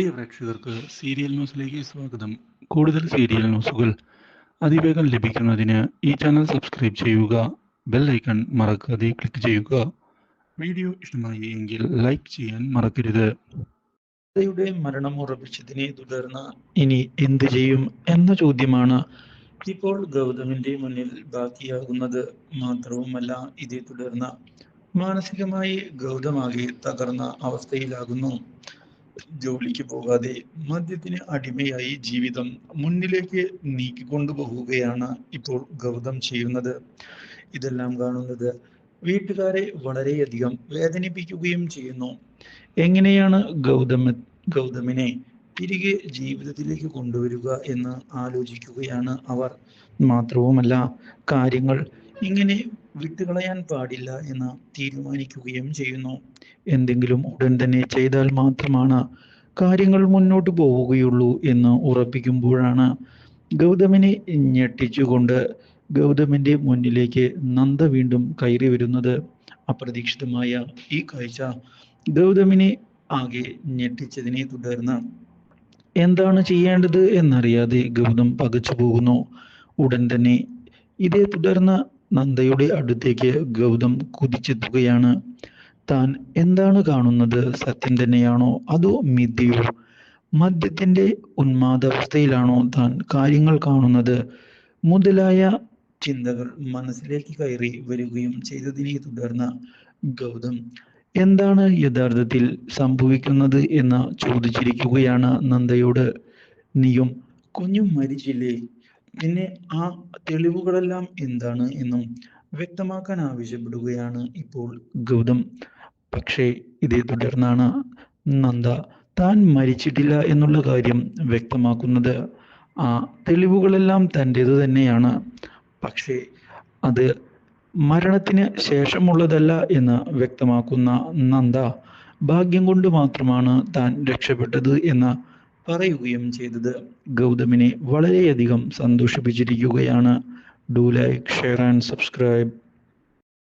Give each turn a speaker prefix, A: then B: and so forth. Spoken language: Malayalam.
A: പ്രിയ പ്രേക്ഷകർക്ക് സീരിയൽ ന്യൂസിലേക്ക് സ്വാഗതം. കൂടുതൽ സീരിയൽ ന്യൂസുകൾ അതിവേഗം ലഭിക്കുന്നതിന് ഈ ചാനൽ സബ്സ്ക്രൈബ് ചെയ്യുക ബെൽ ഐക്കൺ മറക്കാതെ ക്ലിക്ക് ചെയ്യുക. വീഡിയോ ഇഷ്ടമായി എങ്കിൽ ലൈക്ക് ചെയ്യാൻ മറക്കരുത്.
B: യുടെ മരണം ഉറപ്പിച്ചതിനെ തുടർന്ന് ഇനി എന്ത് ചെയ്യും എന്ന ചോദ്യമാണ് ഇപ്പോൾ ഗൗതമിന്റെ മുന്നിൽ ബാക്കിയാകുന്നത്. മാത്രവുമല്ല ഇതേ തുടർന്ന് മാനസികമായി ഗൗതമാകെ തകർന്ന അവസ്ഥയിലാകുന്നു. ജോലിക്ക് പോകാതെ മദ്യത്തിന് അടിമയായി ജീവിതം മുന്നിലേക്ക് നീക്കിക്കൊണ്ടുപോകുകയാണ് ഇപ്പോൾ ഗൗതം ചെയ്യുന്നത്. ഇതെല്ലാം കാണുന്നത് വീട്ടുകാരെ വളരെയധികം വേദനിപ്പിക്കുകയും ചെയ്യുന്നു. എങ്ങനെയാണ് ഗൗതമ ഗൗതമിനെ തിരികെ ജീവിതത്തിലേക്ക് കൊണ്ടുവരിക എന്ന് ആലോചിക്കുകയാണ് അവർ. മാത്രവുമല്ല കാര്യങ്ങൾ ഇങ്ങനെ വിട്ടുകളയാൻ പാടില്ല എന്ന് തീരുമാനിക്കുകയും ചെയ്യുന്നു. എന്തെങ്കിലും ഉടൻ തന്നെ ചെയ്താൽ മാത്രമാണ് കാര്യങ്ങൾ മുന്നോട്ട് പോവുകയുള്ളൂ എന്ന് ഉറപ്പിക്കുമ്പോഴാണ് ഗൗതമിനെ ഞെട്ടിച്ചുകൊണ്ട് ഗൗതമിന്റെ മുന്നിലേക്ക് നന്ദ വീണ്ടും കയറി വരുന്നത്. അപ്രതീക്ഷിതമായ ഈ കാഴ്ച ഗൗതമിനെ ആകെ ഞെട്ടിച്ചതിനെ തുടർന്ന് എന്താണ് ചെയ്യേണ്ടത് എന്നറിയാതെ ഗൗതം പകച്ചു പോകുന്നു ഉടൻ തന്നെ ഇതേ തുടർന്ന് നന്ദയുടെ അടുത്തേക്ക് ഗൗതം കുതിച്ചെത്തുകയാണ്. താൻ എന്താണ് കാണുന്നത്? സത്യം തന്നെയാണോ? അതോ മിഥ്യയോ? മദ്യത്തിന്റെ ഉന്മാദാവസ്ഥയിലാണോ താൻ കാര്യങ്ങൾ കാണുന്നത്? മുതലായ ചിന്തകൾ മനസ്സിലേക്ക് കയറി വരികയും ചെയ്തതിനെ തുടർന്ന് ഗൗതം എന്താണ് യഥാർത്ഥത്തിൽ സംഭവിക്കുന്നത്? എന്ന് ചോദിച്ചിരിക്കുകയാണ് നന്ദയോട്. നീയും കുഞ്ഞും മരിച്ചില്ലേ? പിന്നെ ആ തെളിവുകളെല്ലാം എന്താണ് എന്നും വ്യക്തമാക്കാൻ ആവശ്യപ്പെടുകയാണ് ഇപ്പോൾ ഗൗതം. പക്ഷേ ഇതേ തുടർന്നാണ് നന്ദ താൻ മരിച്ചിട്ടില്ല എന്നുള്ള കാര്യം വ്യക്തമാക്കുന്നത്. ആ തെളിവുകളെല്ലാം തന്റേത് തന്നെയാണ്. പക്ഷേ അത് മരണത്തിന് ശേഷമുള്ളതല്ല എന്ന് വ്യക്തമാക്കുന്ന നന്ദ ഭാഗ്യം കൊണ്ട് മാത്രമാണ് താൻ രക്ഷപ്പെട്ടത് എന്ന് പറയുകയും ചെയ്തത്. ഗൗതമിനെ വളരെയധികം സന്തോഷിപ്പിച്ചിരിക്കുകയാണ്. Do like share and subscribe